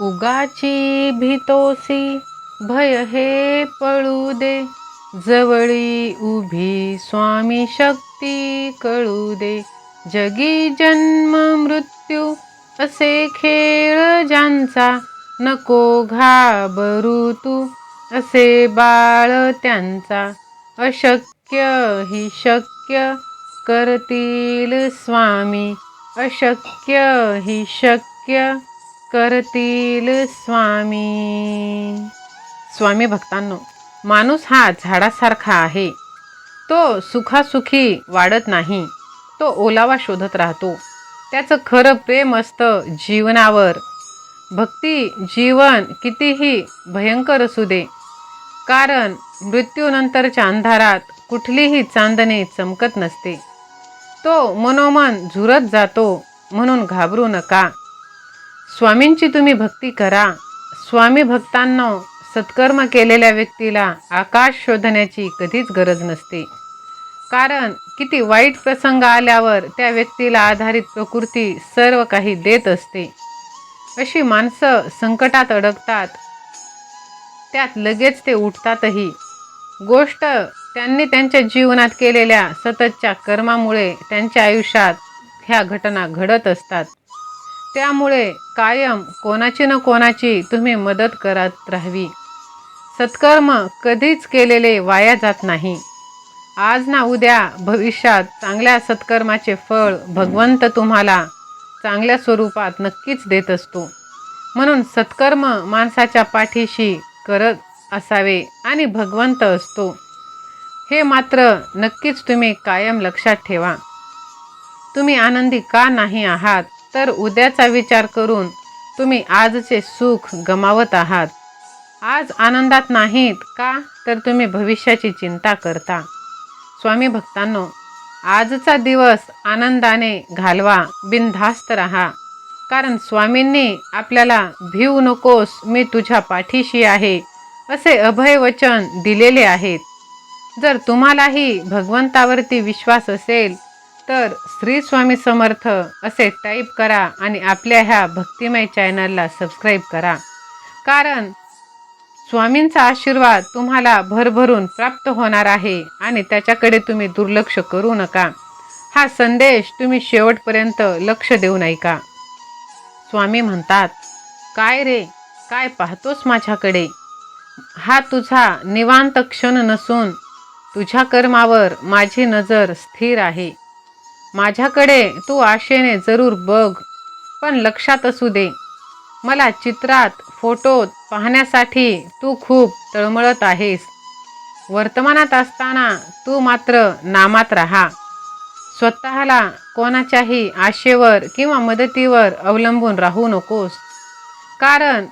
उगाची भीतोसी भय हे पळू दे. जवळी उभी स्वामी शक्ती कळू दे. जगी जन्म मृत्यू असे खेळ ज्यांचा नको घाबरू तू. असे बाळ त्यांचा अशक्य ही शक्य करतील स्वामी. अशक्य ही शक्य करतील स्वामी. स्वामी भक्तांनो माणूस हा झाडासारखा आहे. तो सुखासुखी वाढत नाही. तो ओलावा शोधत राहतो. त्याचं खरं प्रेम असतं जीवनावर. भक्ती जीवन कितीही भयंकर असू दे. कारण मृत्यूनंतरच्या अंधारात कुठलीही चांदणे चमकत नसते. तो मनोमन झुरत जातो म्हणून घाबरू नका. स्वामींची तुम्ही भक्ती करा. स्वामी भक्तांनो सत्कर्म केलेल्या व्यक्तीला आकाश शोधण्याची कधीच गरज नसते. कारण किती वाईट प्रसंग आल्यावर त्या व्यक्तीला आधारित प्रकृती सर्व काही देत असते. अशी माणसं संकटात अडकतात. त्यात लगेच ते उठतातही. गोष्ट त्यांनी त्यांच्या जीवनात केलेल्या सततच्या कर्मामुळे त्यांच्या आयुष्यात ह्या घटना घडत असतात. त्यामुळे कायम कोणाची न कोणाची तुम्ही मदत करत राहावी. सत्कर्म कधीच केलेले वाया जात नाही. आज ना उद्या भविष्यात चांगल्या सत्कर्माचे फळ भगवंत तुम्हाला चांगल्या स्वरूपात नक्कीच देत असतो. म्हणून सत्कर्म माणसाच्या पाठीशी करत असावे आणि भगवंत असतो. हे मात्र नक्कीच तुम्ही कायम लक्षात ठेवा. तुम्ही आनंदी का नाही आहात? तर उद्याचा विचार करून तुम्ही आजचे सुख गमावत आहात. आज आनंदात नाहीत का? तर तुम्ही भविष्याची चिंता करता. स्वामी भक्तांनो आजचा दिवस आनंदाने घालवा बिनधास्त राहा. कारण स्वामींनी आपल्याला भिवू नकोस मी तुझ्या पाठीशी आहे असे अभय वचन दिलेले आहेत. जर तुम्हालाही भगवंतावरती विश्वास असेल तर श्री स्वामी समर्थ असे टाईप करा आणि आपल्या ह्या भक्तिमय चॅनलला सबस्क्राईब करा. कारण स्वामींचा आशीर्वाद तुम्हाला भरभरून प्राप्त होणार आहे आणि त्याच्याकडे तुम्ही दुर्लक्ष करू नका. हा संदेश तुम्ही शेवटपर्यंत लक्ष देऊ नाही का स्वामी म्हणतात काय रे? काय पाहतोस माझ्याकडे? हा तुझा निवांत क्षण नसून तुझ्या कर्मावर माझी नजर स्थिर आहे. माझ्याकडे तू आशेने जरूर बघ पण लक्षात असू दे. मला चित्रात फोटोत पाहण्यासाठी तू खूप तळमळत आहेस. वर्तमानात असताना तू मात्र नामात राहा. स्वतःला कोणाच्याही आशेवर किंवा मदतीवर अवलंबून राहू नकोस कारण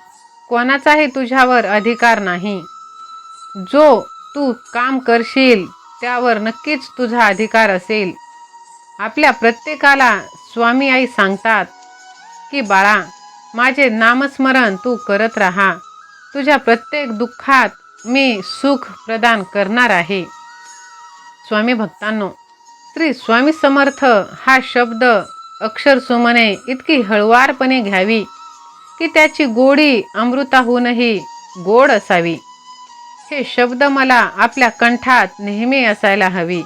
कोणाचाही तुझ्यावर अधिकार नाही. जो तू काम करशील त्यावर नक्कीच तुझा अधिकार असेल. आपल्या प्रत्येकाला स्वामी आई सांगतात की बाळा माझे नामस्मरण तू करत राहा. तुझ्या प्रत्येक दुःखात मी सुख प्रदान करणार आहे. स्वामी भक्तांनो श्री स्वामी समर्थ हा शब्द अक्षर सुमने इतकी हळवारपणे घ्यावी की त्याची गोडी अमृताहूनही गोड असावी. हे शब्द मला आपल्या कंठात नेहमी असायला हवी.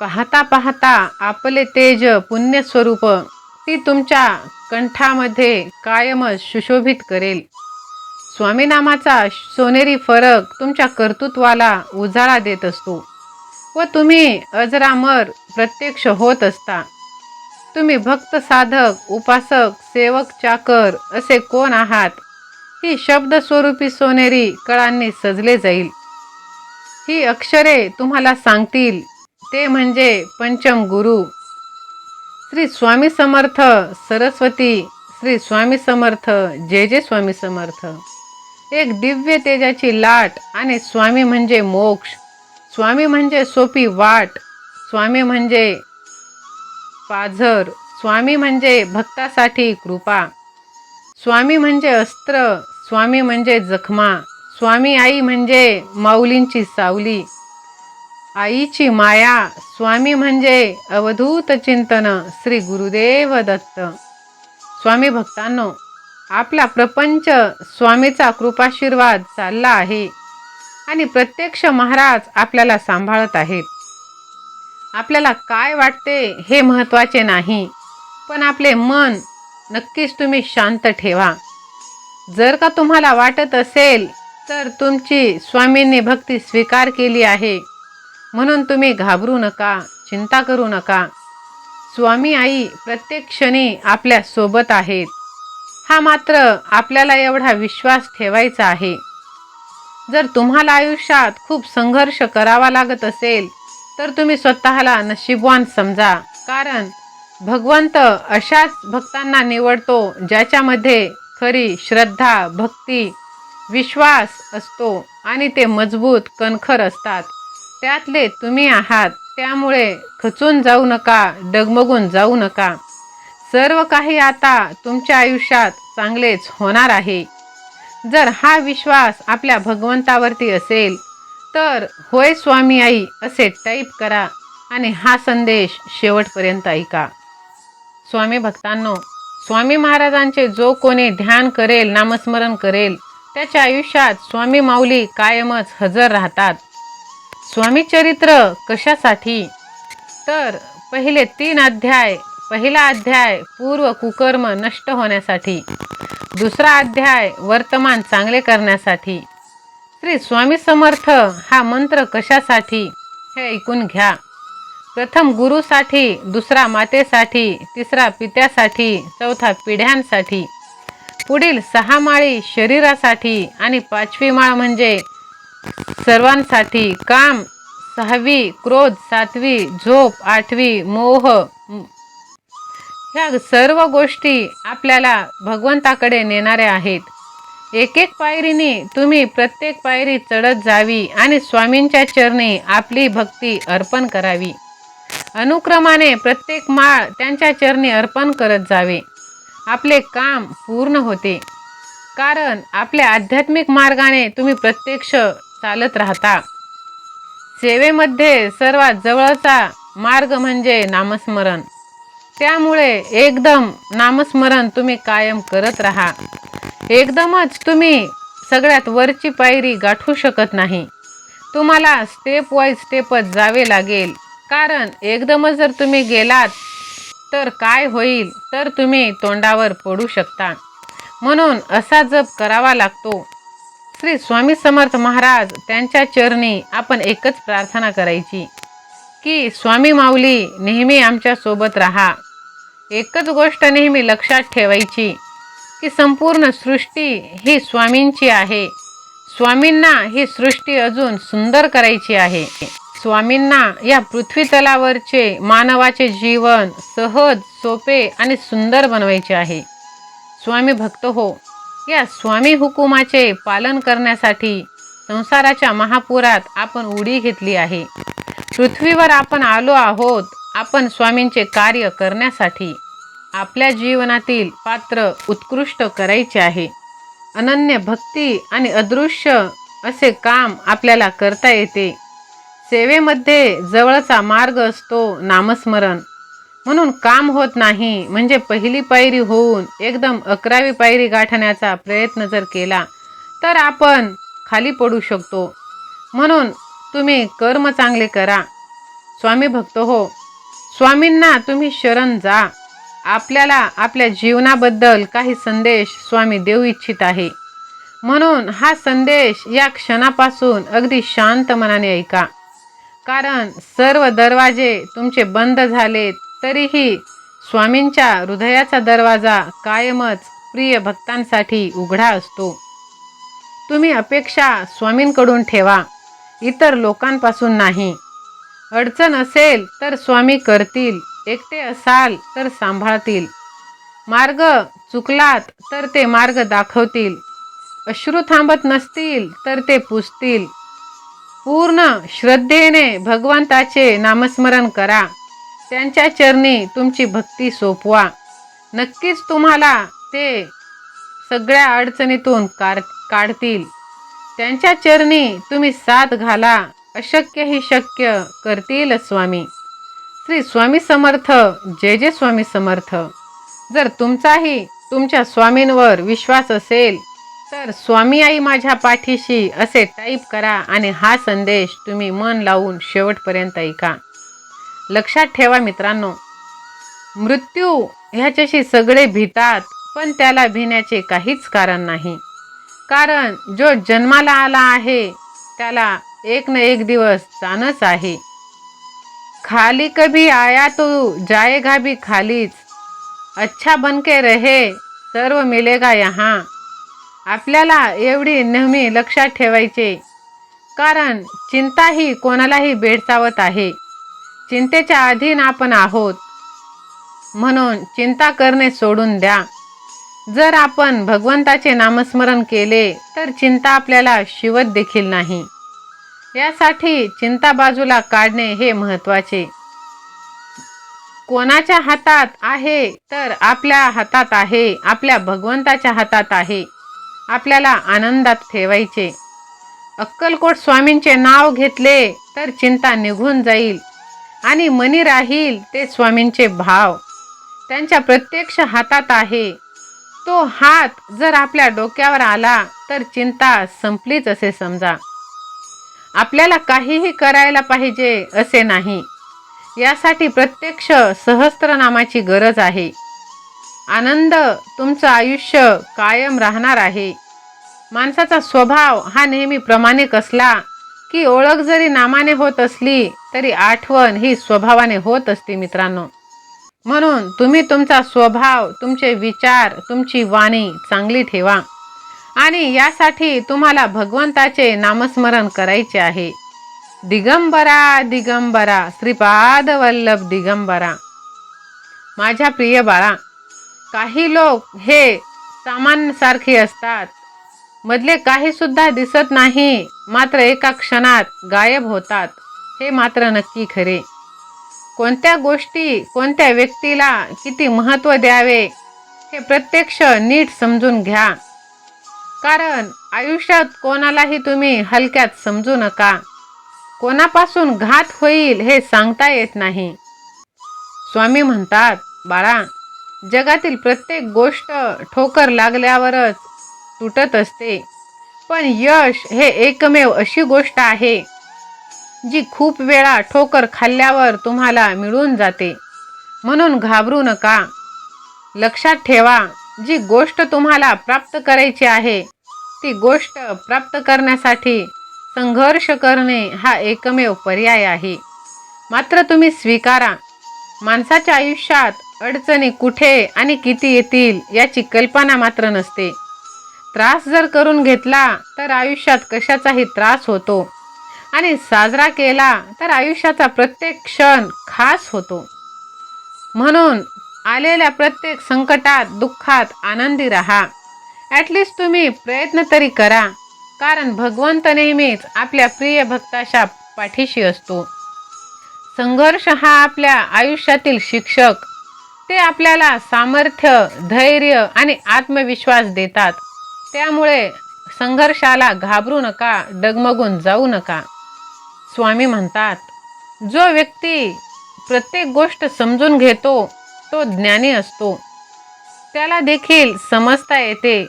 पाहता पाहता आपले तेज पुण्यस्वरूप ती तुमच्या कंठामध्ये कायमच सुशोभित करेल. स्वामीनामाचा सोनेरी फरक तुमच्या कर्तृत्वाला उजाळा देत असतो व तुम्ही अजरामर प्रत्यक्ष होत असता. तुम्ही भक्त साधक उपासक सेवक चाकर असे कोण आहात? ही शब्दस्वरूपी सोनेरी कळांनी सजले जाईल. ही अक्षरे तुम्हाला सांगतील ते म्हणजे पंचम गुरु. श्री स्वामी समर्थ सरस्वती श्री स्वामी समर्थ जय जय स्वामी समर्थ. एक दिव्य तेजाची लाट आणि स्वामी म्हणजे मोक्ष. स्वामी म्हणजे सोपी वाट. स्वामी म्हणजे पाझर. स्वामी म्हणजे भक्तासाठी कृपा. स्वामी म्हणजे अस्त्र. स्वामी म्हणजे जखमा. स्वामी आई म्हणजे माऊलींची सावली. आईची माया स्वामी म्हणजे अवधूत चिंतन श्री गुरुदेव दत्त. स्वामी भक्तांनो आपला प्रपंच स्वामीचा कृपाशीर्वाद चालला आहे आणि प्रत्यक्ष महाराज आपल्याला सांभाळत आहेत. आपल्याला काय वाटते हे महत्त्वाचे नाही पण आपले मन नक्कीच तुम्ही शांत ठेवा. जर का तुम्हाला वाटत असेल तर तुमची स्वामींनी भक्ती स्वीकार केली आहे म्हणून तुम्ही घाबरू नका चिंता करू नका. स्वामी आई प्रत्येक क्षणी आपल्यासोबत आहेत. हा मात्र आपल्याला एवढा विश्वास ठेवायचा आहे. जर तुम्हाला आयुष्यात खूप संघर्ष करावा लागत असेल तर तुम्ही स्वतःला नशीबवान समजा. कारण भगवंत अशाच भक्तांना निवडतो ज्याच्यामध्ये खरी श्रद्धा भक्ती विश्वास असतो आणि ते मजबूत कणखर असतात. त्यातले तुम्ही आहात त्यामुळे खचून जाऊ नका डगमगून जाऊ नका. सर्व काही आता तुमच्या आयुष्यात चांगलेच होणार आहे. जर हा विश्वास आपल्या भगवंतावरती असेल तर होय स्वामी आई असे टाईप करा आणि हा संदेश शेवटपर्यंत ऐका. स्वामी भक्तांनो स्वामी महाराजांचे जो कोणी ध्यान करेल नामस्मरण करेल त्याच्या आयुष्यात स्वामी माऊली कायमच हजर राहतात. स्वामी चरित्र कशासाठी? तर पहिले तीन अध्याय पहिला अध्याय पूर्व कुकर्म नष्ट होण्यासाठी. दुसरा अध्याय वर्तमान चांगले करण्यासाठी. श्री स्वामी समर्थ हा मंत्र कशासाठी? हे ऐकून घ्या. प्रथम गुरुसाठी दुसरा मातेसाठी तिसरा पित्यासाठी चौथा पिढ्यांसाठी. पुढील सहा माळी शरीरासाठी आणि पाचवी माळ म्हणजे सर्वांसाठी काम सहावी क्रोध सातवी झोप आठवी मोह. ह्या सर्व गोष्टी आपल्याला भगवंताकडे नेणाऱ्या आहेत. एक एक पायरीने तुम्ही प्रत्येक पायरी चढत जावी आणि स्वामींच्या चरणी आपली भक्ती अर्पण करावी. अनुक्रमाने प्रत्येक माळ त्यांच्या चरणी अर्पण करत जावे. आपले काम पूर्ण होते. कारण आपल्या आध्यात्मिक मार्गाने तुम्ही प्रत्यक्ष चालत राहता. सेवेमध्ये सर्वात जवळचा मार्ग म्हणजे नामस्मरण. त्यामुळे एकदम नामस्मरण तुम्ही कायम करत राहा. एकदमच तुम्ही सगळ्यात वरची पायरी गाठू शकत नाही. तुम्हाला स्टेप वाईज स्टेपच जावे लागेल. कारण एकदमच जर तुम्ही गेलात तर काय होईल? तर तुम्ही तोंडावर पडू शकता. म्हणून असा जप करावा लागतो. श्री स्वामी समर्थ महाराज त्यांच्या चरणी आपण एकच प्रार्थना करायची की स्वामी माऊली नेहमी आमच्यासोबत राहा. एकच गोष्ट नेहमी लक्षात ठेवायची की संपूर्ण सृष्टी ही स्वामींची आहे. स्वामींना ही सृष्टी अजून सुंदर करायची आहे. स्वामींना या पृथ्वी तलावरचे मानवाचे जीवन सहज सोपे आणि सुंदर बनवायचे आहे. स्वामी भक्त हो या स्वामी हुकुमाचे पालन करण्यासाठी संसाराच्या महापुरात आपण उडी घेतली आहे. पृथ्वीवर आपण आलो आहोत आपण स्वामींचे कार्य करण्यासाठी. आपल्या जीवनातील पात्र उत्कृष्ट करायचे आहे. अनन्य भक्ती आणि अदृश्य असे काम आपल्याला करता येते. सेवेमध्ये जवळचा मार्ग असतो नामस्मरण. म्हणून काम होत नाही. म्हणजे पहिली पायरी होऊन एकदम अकरावी पायरी गाठण्याचा प्रयत्न जर केला तर आपण खाली पडू शकतो. म्हणून तुम्ही कर्म चांगले करा. स्वामी भक्त हो स्वामींना तुम्ही शरण जा. आपल्याला आपल्या जीवनाबद्दल काही संदेश स्वामी देऊ इच्छित आहे. म्हणून हा संदेश या क्षणापासून अगदी शांत मनाने ऐका. कारण सर्व दरवाजे तुमचे बंद झालेत. तरीही स्वामींच्या हृदयाचा दरवाजा कायमच प्रिय भक्तांसाठी उघडा असतो. तुम्ही अपेक्षा स्वामींकडून ठेवा इतर लोकांपासून नाही. अडचण असेल तर स्वामी करतील एकटे असाल तर सांभाळतील. मार्ग चुकलात तर ते मार्ग दाखवतील. अश्रू थांबत नसतील तर ते पुसतील. पूर्ण श्रद्धेने भगवंताचे नामस्मरण करा. त्यांच्या चरणी तुमची भक्ती सोपवा. नक्कीच तुम्हाला ते सगळ्या अडचणीतून कार काढतील. त्यांच्या चरणी तुम्ही साथ घाला अशक्य ही शक्य करतील स्वामी. श्री स्वामी समर्थ जय जय स्वामी समर्थ. जर तुमचाही तुमच्या स्वामींवर विश्वास असेल तर स्वामी आई माझ्या पाठीशी असे टाईप करा आणि हा संदेश तुम्ही मन लावून शेवटपर्यंत ऐका. लक्षात ठेवा मित्रांनो. मृत्यू ह्याच्याशी सगळे भीतात पण त्याला भिण्याचे काहीच कारण नाही. कारण जो जन्माला आला आहे त्याला एक न एक दिवस जाणच आहे. खाली कभी आया तो जाएगा भी खालीच. अच्छा बनके रहे सर्व मिलेगा यहाँ. आपल्याला एवढी नेहमी लक्षात ठेवायचे. कारण चिंता ही कोणालाही भेडसावत आहे. चिंतेच्या अधीन आपण आहोत. म्हणून चिंता करणे सोडून द्या. जर आपण भगवंताचे नामस्मरण केले तर चिंता आपल्याला शिवत देखील नाही. यासाठी चिंता बाजूला काढणे हे महत्त्वाचे. कोणाच्या हातात आहे तर आपल्या हातात आहे आपल्या भगवंताच्या हातात आहे. आपल्याला आनंदात ठेवायचे. अक्कलकोट स्वामींचे नाव घेतले तर चिंता निघून जाईल. आणि मनी राहील ते स्वामींचे भाव. त्यांच्या प्रत्यक्ष हातात आहे. तो हात जर आपल्या डोक्यावर आला तर चिंता संपलीच असे समजा. आपल्याला काहीही करायला पाहिजे असे नाही. यासाठी प्रत्यक्ष सहस्त्रनामाची गरज आहे. आनंद तुमचं आयुष्य कायम राहणार आहे. माणसाचा स्वभाव हा नेहमी प्रामाणिक असला की ओळख जरी नामाने होत असली तरी आठवण ही स्वभावाने होत असते मित्रांनो. म्हणून तुम्ही तुमचा स्वभाव तुमचे विचार तुमची वाणी चांगली ठेवा. आणि यासाठी तुम्हाला भगवंताचे नामस्मरण करायचे आहे. दिगंबरा दिगंबरा श्रीपाद वल्लभ दिगंबरा. माझ्या प्रिय बाळा काही लोक हे सामान्यसारखे असतात. मधले काहीसुद्धा दिसत नाही. मात्र एका क्षणात गायब होतात. हे मात्र नक्की खरे. कोणत्या गोष्टी कोणत्या व्यक्तीला किती महत्त्व द्यावे हे प्रत्यक्ष नीट समजून घ्या. कारण आयुष्यात कोणालाही तुम्ही हलक्यात समजू नका. कोणापासून घात होईल हे सांगता येत नाही. स्वामी म्हणतात बाळा जगातील प्रत्येक गोष्ट ठोकर लागल्यावरच तुटत असते. पण यश हे एकमेव अशी गोष्ट आहे जी खूप वेळा ठोकर खाल्ल्यावर तुम्हाला मिळून जाते. म्हणून घाबरू नका. लक्षात ठेवा जी गोष्ट तुम्हाला प्राप्त करायची आहे ती गोष्ट प्राप्त करण्यासाठी संघर्ष करणे हा एकमेव पर्याय आहे. मात्र तुम्ही स्वीकारा माणसाच्या आयुष्यात अडचणी कुठे आणि किती येतील याची कल्पना मात्र नसते. त्रास जर करून घेतला तर आयुष्यात कशाचाही त्रास होतो. आणि साजरा केला तर आयुष्याचा प्रत्येक क्षण खास होतो. म्हणून आलेल्या प्रत्येक संकटात दुःखात आनंदी राहा. ॲटलिस्ट तुम्ही प्रयत्न तरी करा. कारण भगवंत नेहमीच आपल्या प्रिय भक्ताच्या पाठीशी असतो. संघर्ष हा आपल्या आयुष्यातील शिक्षक. ते आपल्याला सामर्थ्य धैर्य आणि आत्मविश्वास देतात. त्यामुळे संघर्षाला घाबरू नका डगमगून जाऊ नका. स्वामी म्हणतात जो व्यक्ती प्रत्येक गोष्ट समजून घेतो तो ज्ञानी असतो. त्याला देखील समजता येते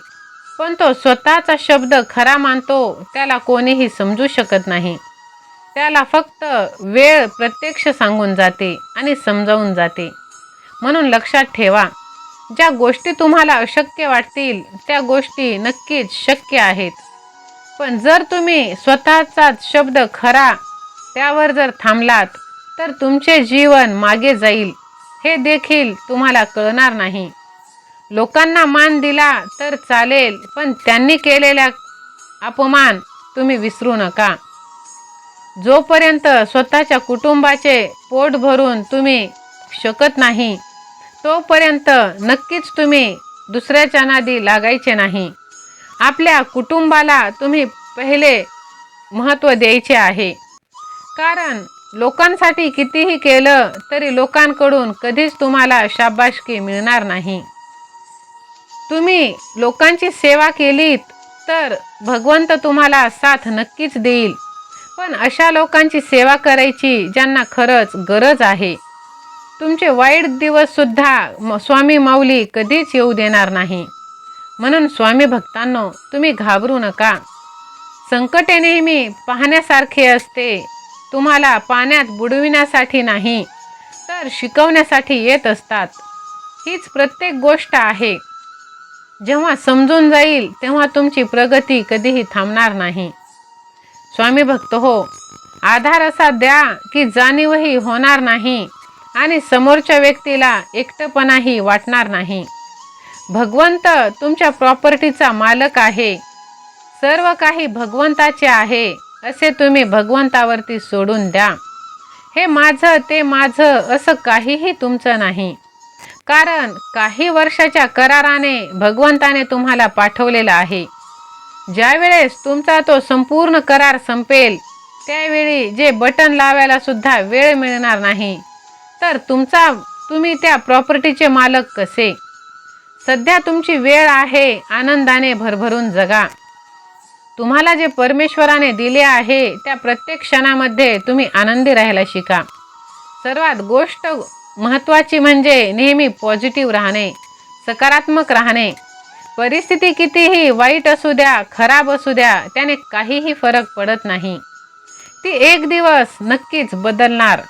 पण तो स्वतःचा शब्द खरा मानतो त्याला कोणीही समजू शकत नाही. त्याला फक्त वेळ प्रत्यक्ष सांगून जाते आणि समजावून जाते. म्हणून लक्षात ठेवा ज्या गोष्टी तुम्हाला अशक्य वाटतील त्या गोष्टी नक्कीच शक्य आहेत. पण जर तुम्ही स्वतःचाच शब्द खरा त्यावर जर थांबलात तर तुमचे जीवन मागे जाईल हे देखील तुम्हाला कळणार नाही. लोकांना मान दिला तर चालेल पण त्यांनी केलेल्या अपमान तुम्ही विसरू नका. जोपर्यंत स्वतःच्या कुटुंबाचे पोट भरून तुम्ही शकत नाही तोपर्यंत नक्कीच तुम्ही दुसऱ्याच्या नादी लागायचे नाही. आपल्या कुटुंबाला तुम्ही पहिले महत्त्व द्यायचे आहे. कारण लोकांसाठी कितीही केलं तरी लोकांकडून कधीच तुम्हाला शाबाशकी मिळणार नाही. तुम्ही लोकांची सेवा केलीत तर भगवंत तुम्हाला साथ नक्कीच देईल. पण अशा लोकांची सेवा करायची ज्यांना खरंच गरज आहे. तुमचे वाईट दिवससुद्धा म- स्वामी माऊली कधीच येऊ देणार नाही. म्हणून स्वामी भक्तांनो तुम्ही घाबरू नका. संकटे नेहमी पाहण्यासारखे असते. तुम्हाला पाण्यात बुडविण्यासाठी नाही तर शिकवण्यासाठी येत असतात. हीच प्रत्येक गोष्ट आहे. जेव्हा समजून जाईल तेव्हा तुमची प्रगती कधीही थांबणार नाही. स्वामी भक्त हो आधार असा द्या की जाणीवही होणार नाही. आणि समोरच्या व्यक्तीला एकटपणाही वाटणार नाही. भगवंत तुमच्या प्रॉपर्टीचा मालक आहे. सर्व काही भगवंताचे आहे असे तुम्ही भगवंतावरती सोडून द्या. हे माझं ते माझं असं काहीही तुमचं नाही. कारण काही वर्षाच्या कराराने भगवंताने तुम्हाला पाठवलेलं आहे. ज्यावेळेस तुमचा तो संपूर्ण करार संपेल त्यावेळी जे बटन लावायला सुद्धा वेळ मिळणार नाही. तर तुमचा तुम्ही त्या प्रॉपर्टीचे मालक कसे? सध्या तुमची वेळ आहे आनंदाने भरभरून जगा. तुम्हाला जे परमेश्वराने दिले आहे त्या प्रत्येक क्षणामध्ये तुम्ही आनंदी राहायला शिका. सर्वात गोष्ट महत्त्वाची म्हणजे नेहमी पॉझिटिव्ह राहणे सकारात्मक राहणे. परिस्थिती कितीही वाईट असू द्या खराब असू द्या त्याने काहीही फरक पडत नाही. ती एक दिवस नक्कीच बदलणार.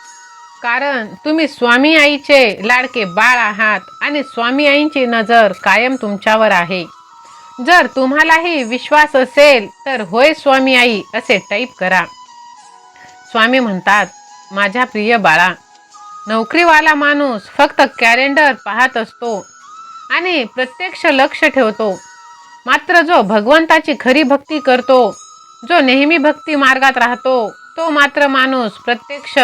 कारण तुम्ही स्वामी आईचे लाडके बाळ आहात आणि स्वामी आईंची नजर कायम तुमच्यावर आहे. जर तुम्हालाही विश्वास असेल तर होय स्वामी आई असे टाईप करा. स्वामी म्हणतात माझ्या प्रिय बाळा नोकरीवाला माणूस फक्त कॅलेंडर पाहत असतो आणि प्रत्यक्ष लक्ष ठेवतो. मात्र जो भगवंताची खरी भक्ती करतो जो नेहमी भक्ती मार्गात राहतो तो मात्र माणूस प्रत्यक्ष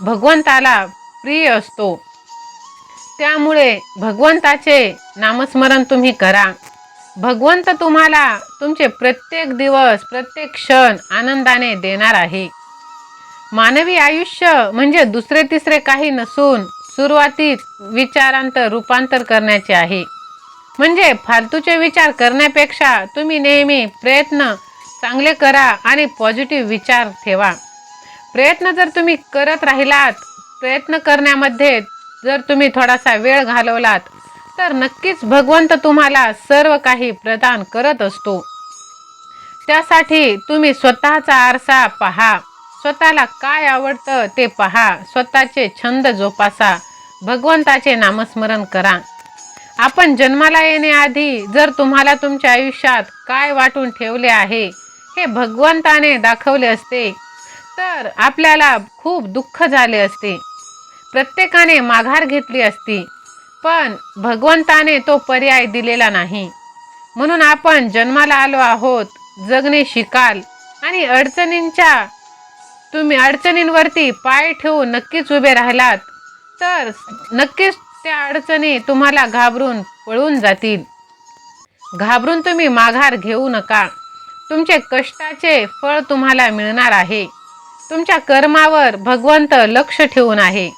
भगवंताला प्रिय असतो. त्यामुळे भगवंताचे नामस्मरण तुम्ही करा. भगवंत तुम्हाला तुमचे प्रत्येक दिवस प्रत्येक क्षण आनंदाने देणार आहे. मानवी आयुष्य म्हणजे दुसरे तिसरे काही नसून सुरुवातीत विचारांतर रूपांतर करण्याचे आहे. म्हणजे फालतूचे विचार करण्यापेक्षा तुम्ही नेहमी प्रयत्न चांगले करा आणि पॉझिटिव्ह विचार ठेवा. प्रयत्न जर तुम्ही करत राहिलात प्रयत्न करण्यामध्ये जर तुम्ही थोडासा वेळ घालवलात तर नक्कीच भगवंत तुम्हाला सर्व काही प्रदान करत असतो. त्यासाठी तुम्ही स्वतःचा आरसा पहा. स्वतःला काय आवडतं ते पहा. स्वतःचे छंद जोपासा. भगवंताचे नामस्मरण करा. आपण जन्माला येण्याआधी जर तुम्हाला तुमच्या आयुष्यात काय वाटून ठेवले आहे हे भगवंताने दाखवले असते तर आपल्याला खूप दुःख झाले असते. प्रत्येकाने माघार घेतली असती पण भगवंताने तो पर्याय दिलेला नाही. म्हणून आपण जन्माला आलो आहोत जगणे शिकाल आणि अडचणींच्या तुम्ही अडचणींवरती पाय ठेवून नक्कीच उभे राहिलात तर नक्कीच त्या अडचणी तुम्हाला घाबरून पळून जातील. घाबरून तुम्ही माघार घेऊ नका. तुमचे कष्टाचे फळ तुम्हाला मिळणार आहे. तुमच्या कर्मावर भगवंत लक्ष ठेवून आहे.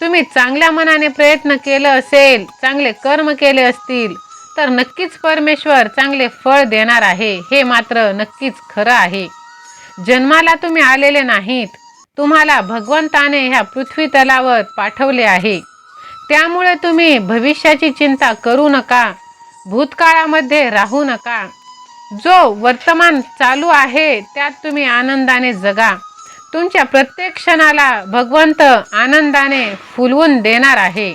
तुम्ही चांगल्या मनाने प्रयत्न केलं असेल चांगले कर्म केले असतील तर नक्कीच परमेश्वर चांगले फळ देणार आहे हे मात्र नक्कीच खरं आहे. जन्माला तुम्ही आलेले नाहीत तुम्हाला भगवंताने ह्या पृथ्वी तलावर पाठवले आहे. त्यामुळे तुम्ही भविष्याची चिंता करू नका भूतकाळामध्ये राहू नका. जो वर्तमान चालू आहे त्यात तुम्ही आनंदाने जगा. तुमच्या प्रत्येक क्षणाला भगवंत आनंदाने फुलवून देणार आहे.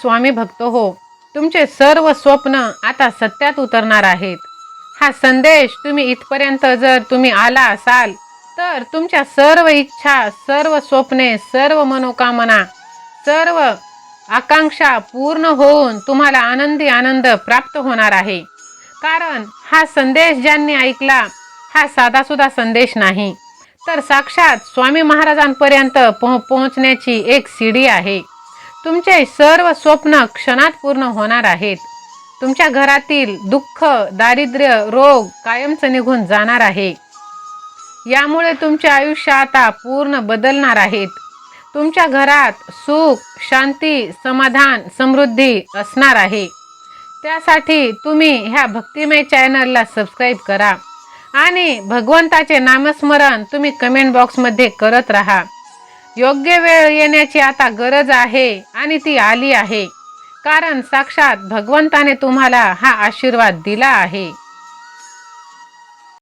स्वामी भक्त हो तुमचे सर्व स्वप्न आता सत्यात उतरणार आहेत. हा संदेश तुम्ही इथपर्यंत जर तुम्ही आला असाल तर तुमच्या सर्व इच्छा सर्व स्वप्ने सर्व मनोकामना सर्व आकांक्षा पूर्ण होऊन तुम्हाला आनंदी आनंद प्राप्त होणार आहे. कारण हा संदेश ज्यांनी ऐकला हा साधासुद्धा संदेश नाही. तर साक्षात स्वामी महाराजांपर्यंत पोह पोहोचण्याची एक सीडी आहे. तुमचे सर्व स्वप्न क्षणात पूर्ण होणार आहेत. तुमच्या घरातील दुःख दारिद्र्य रोग कायमचं निघून जाणार आहे. यामुळे तुमचे आयुष्य आता पूर्ण बदलणार आहेत. तुमच्या घरात सुख शांती समाधान समृद्धी असणार आहे. त्यासाठी तुम्ही ह्या भक्तिमय चॅनलला सबस्क्राईब करा. आणि भगवंताचे नामस्मरण तुम्ही कमेंट बॉक्समध्ये करत राहा. योग्य वेळ येण्याची आता गरज आहे आणि ती आली आहे. कारण साक्षात भगवंताने तुम्हाला हा आशीर्वाद दिला आहे.